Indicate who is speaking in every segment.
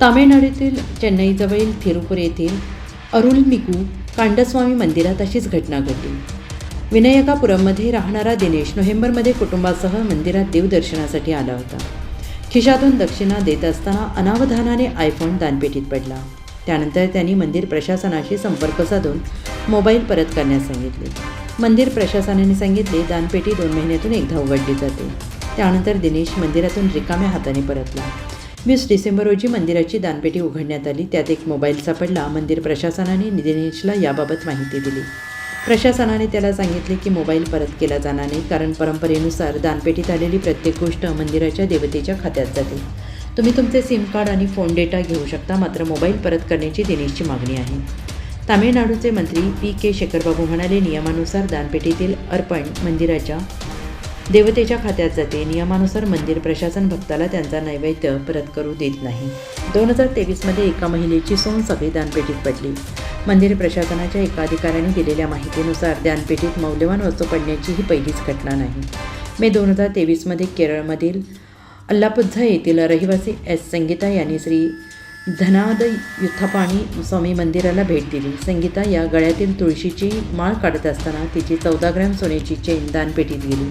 Speaker 1: तामिळनाडूतील चेन्नईजवळील थिरुपूर येथील अरुलमिकू कांडस्वामी मंदिरात अशीच घटना घडली. विनायकापुरममध्ये राहणारा दिनेश नोव्हेंबरमध्ये कुटुंबासह मंदिरात देवदर्शनासाठी आला होता. खिशातून दक्षिणा देत असताना अनावधानाने आयफोन दानपेटीत पडला. त्यानंतर त्यांनी मंदिर प्रशासनाशी संपर्क साधून मोबाईल परत करण्यास सांगितले. मंदिर प्रशासनाने सांगितले दानपेटी दोन महिन्यातून एकदा उघडली जाते. त्यानंतर दिनेश मंदिरातून रिकाम्या हाताने परतला. वीस डिसेंबर रोजी मंदिराची दानपेटी उघडण्यात आली. त्यात एक मोबाईल सापडला. मंदिर प्रशासनाने दिनेशला याबाबत माहिती दिली. प्रशासनाने त्याला सांगितले की मोबाईल परत केला जाणार नाही कारण परंपरेनुसार दानपेटीत आलेली प्रत्येक गोष्ट मंदिराच्या देवतेच्या खात्यात जाते. तुम्ही तुमचे सिम कार्ड आणि फोन डेटा घेऊ शकता मात्र मोबाईल परत करण्याची दिनेशची मागणी आहे. तामिळनाडूचे मंत्री पी के शेखरबाबू म्हणाले नियमानुसार दानपेटीतील अर्पण मंदिराच्या देवतेच्या खात्यात जाते. नियमानुसार मंदिर प्रशासन भक्ताला त्यांचा नैवेद्य परत करू देत नाही. दोन हजार तेवीसमध्ये एका महिलेची सोन सगळी दानपेटीत पडली. मंदिर प्रशासनाच्या एका अधिकाऱ्याने दिलेल्या माहितीनुसार दानपेटीत मौल्यवान वस्तू पडण्याची ही पहिलीच घटना नाही. मे दोन हजार तेवीसमध्ये केरळमधील अल्लापुझ्झा येथील रहिवासी एस. संगीता यांनी श्री धनाद युथापाणी स्वामी मंदिराला भेट दिली. संगीता या गळ्यातील तुळशीची माळ काढत असताना तिची चौदा ग्रॅम सोन्याची चेन दानपेटीत गेली.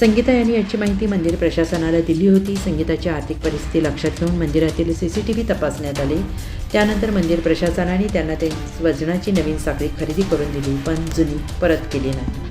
Speaker 1: संगीता यांनी याची माहिती मंदिर प्रशासनाला दिली होती. संगीताची आर्थिक परिस्थिती लक्षात घेऊन मंदिरातील सी सी टी व्ही तपासण्यात आले. त्यानंतर मंदिर प्रशासनाने त्यांना ते वजनाची नवीन साखळी खरेदी करून दिली पण जुनी परत केली नाही.